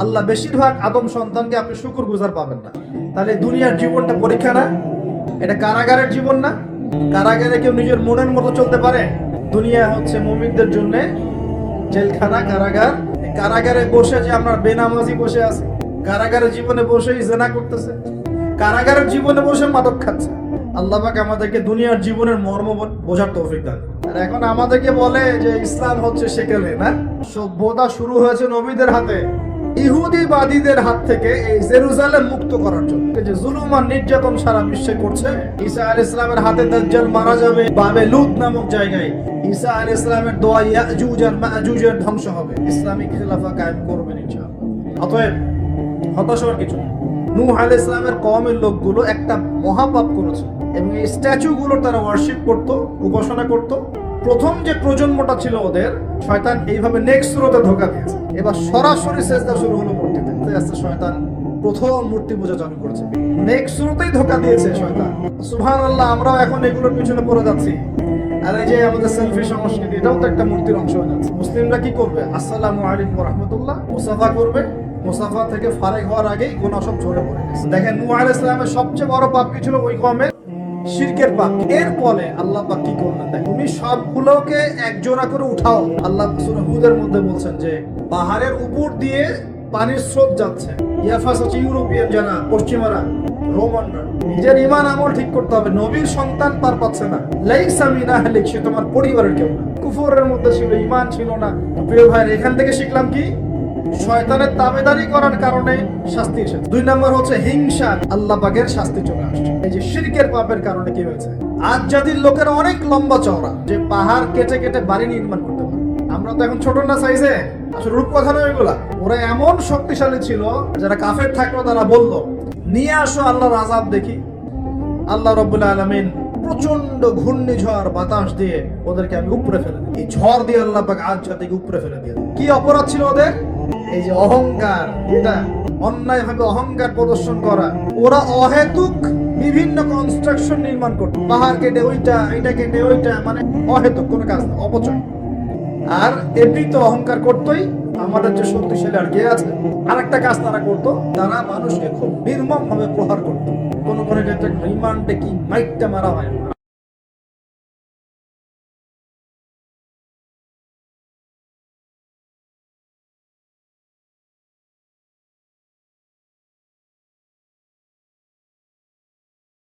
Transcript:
আল্লাহ বেশিরভাগ আদম সন্তানকে আপনি শুকুর গুজার পাবেন না। তাহলে দুনিয়ার জীবনটা পরীক্ষা না? এটা কারাগারের জীবন না? কারাগারে কেউ নিজের মনের মতো চলতে পারে? দুনিয়া হচ্ছে মুমিনদের জন্য জেলখানা, কারাগার। কারাগারে বসে যে আমরা বেনামাজি বসে আছি, কারাগারের জীবনে বসেই জেনা করতেছে। কারাগারের জীবনে বসে মাদক খাচ্ছে। আল্লাহ পাক আমাদেরকে দুনিয়ার জীবনের মর্ম বোঝার তৌফিক দান আর এখন আমাদেরকে বলে যে ইসলাম হচ্ছে সেকেলে, না? সভ্যতা শুরু হয়েছে নবীদের হাতে। ইহুদিবাদীদের হাত থেকে এই জেরুজালেম মুক্ত করার জন্য। যে জুলুম আর নির্যাতন সারা বিশ্বে করছে। ঈসা আল ইসলামের হাতে দাজ্জাল মারা যাবে বাবে লুত নামক জায়গায়। ঈসা আল ইসলামের দোয়া ইয়াজুজ আর মাজুজের ধ্বংস হবে। ইসলামিক খেলাফা কায়েম করবেন ইনশাআল্লাহ। অতএব হতাশ হওয়ার কিছু নূহ আল ইসলামের কমের লোকগুলো একটা মহাপাপ করেছে এবং এই স্ট্যাচু গুলো তারা ওয়ার্শিপ করত, উপাসনা করত। প্রথম যে প্রজন্মটা ছিল ওদের, শয়তান এইভাবে নেক্সট স্রোতে ধোকা দিয়েছে এবার সরাসরি চেষ্টা শুরু হলো মূর্তিতে। আস্তে শয়তান প্রথম মূর্তি পূজা চালু করেছে। নেক্সট স্রোতেই ধোকা দিয়েছে শয়তান। সুবহান আল্লাহ আমরাও এখন এগুলোর পিছনে পড়ে যাচ্ছি। আর এই যে আমাদের সেলফি সংস্কৃতি, এটাও তো একটা মূর্তির অংশ হয়ে যাচ্ছে। মুসলিমরা কি করবে? আসসালামু আলাইকুম রহমতুল্লাহ মুসাফা করবে। মুসাফা থেকে ফারেক হওয়ার আগেই গুনাহ সব ঝরে পড়ে গেছে। দেখেন নূহ আলাইহিস সালামের সবচেয়ে বড় পাপ কি ছিল? ওই কমে শিরকের পাপ এর ফলে আল্লাহ পাক কি করলেন? দেখ, তুমি সবগুলোকে এক জোড়া করে উঠাও। আল্লাহ সূরা হুদের মধ্যে বলছেন যে, পাহাড়ের উপর দিয়ে পানির স্রোত যাচ্ছে। ইয়াফাস হচ্ছে ইউরোপিয়ান যারা, পশ্চিমারা, রোমানরা। নিজের ইমান আমল ঠিক করতে হবে। নবীর সন্তান পার পাচ্ছে না। লাইসা মিনা হালিক সে তোমার পরিবারের কেউ না। কুফরের মধ্যে ছিল ইমান ছিল না। প্রিয় ভাই এখান থেকে শিখলাম কি? শয়তানের করার কারণে শাস্তি এসেছে। দুই নম্বর হচ্ছে হিংসা। আল্লাহ পাকের শাস্তি চলে আসছে। এই যে পাপের কারণে কি হয়েছে? আজ লোকের অনেক লম্বা চওড়া, যে পাহাড় কেটে কেটে বাড়ি নির্মাণ করতে পারে। আমরা তো এখন ছোট না সাইজে। আসলে রূপকথা নয় এগুলা ওরা এমন শক্তিশালী ছিল, যারা কাফের থাকল তারা বলল, নিয়ে আসো আল্লাহর আজাব দেখি। আল্লাহ রব্বুল আলমিন প্রচণ্ড ঘূর্ণিঝড়, বাতাস দিয়ে ওদেরকে আমি উপরে ফেলে দিই এই ঝড় দিয়ে আল্লাহ আজ জাতিকে উপরে ফেলে দিয়ে কি অপরাধ ছিল ওদের? এই যে অহংকার, এটা অন্যায় ভাবে অহংকার প্রদর্শন করা। ওরা অহেতুক বিভিন্ন কনস্ট্রাকশন নির্মাণ করতো। পাহাড় কেটে ওইটা এটা কেটে ওইটা মানে অহেতুক, কোনো কাজ না, অপচয়। আর এমনি তো অহংকার করতোই, আমাদের যে শক্তিশালী আর কে আছে, আরেকটা কাজ তারা করতো, তারা মানুষকে খুব নির্মম ভাবে প্রহার করতো। কোন কোন ক্ষেত্রে রিমান্ডে কি মাইকটা মারা হয়।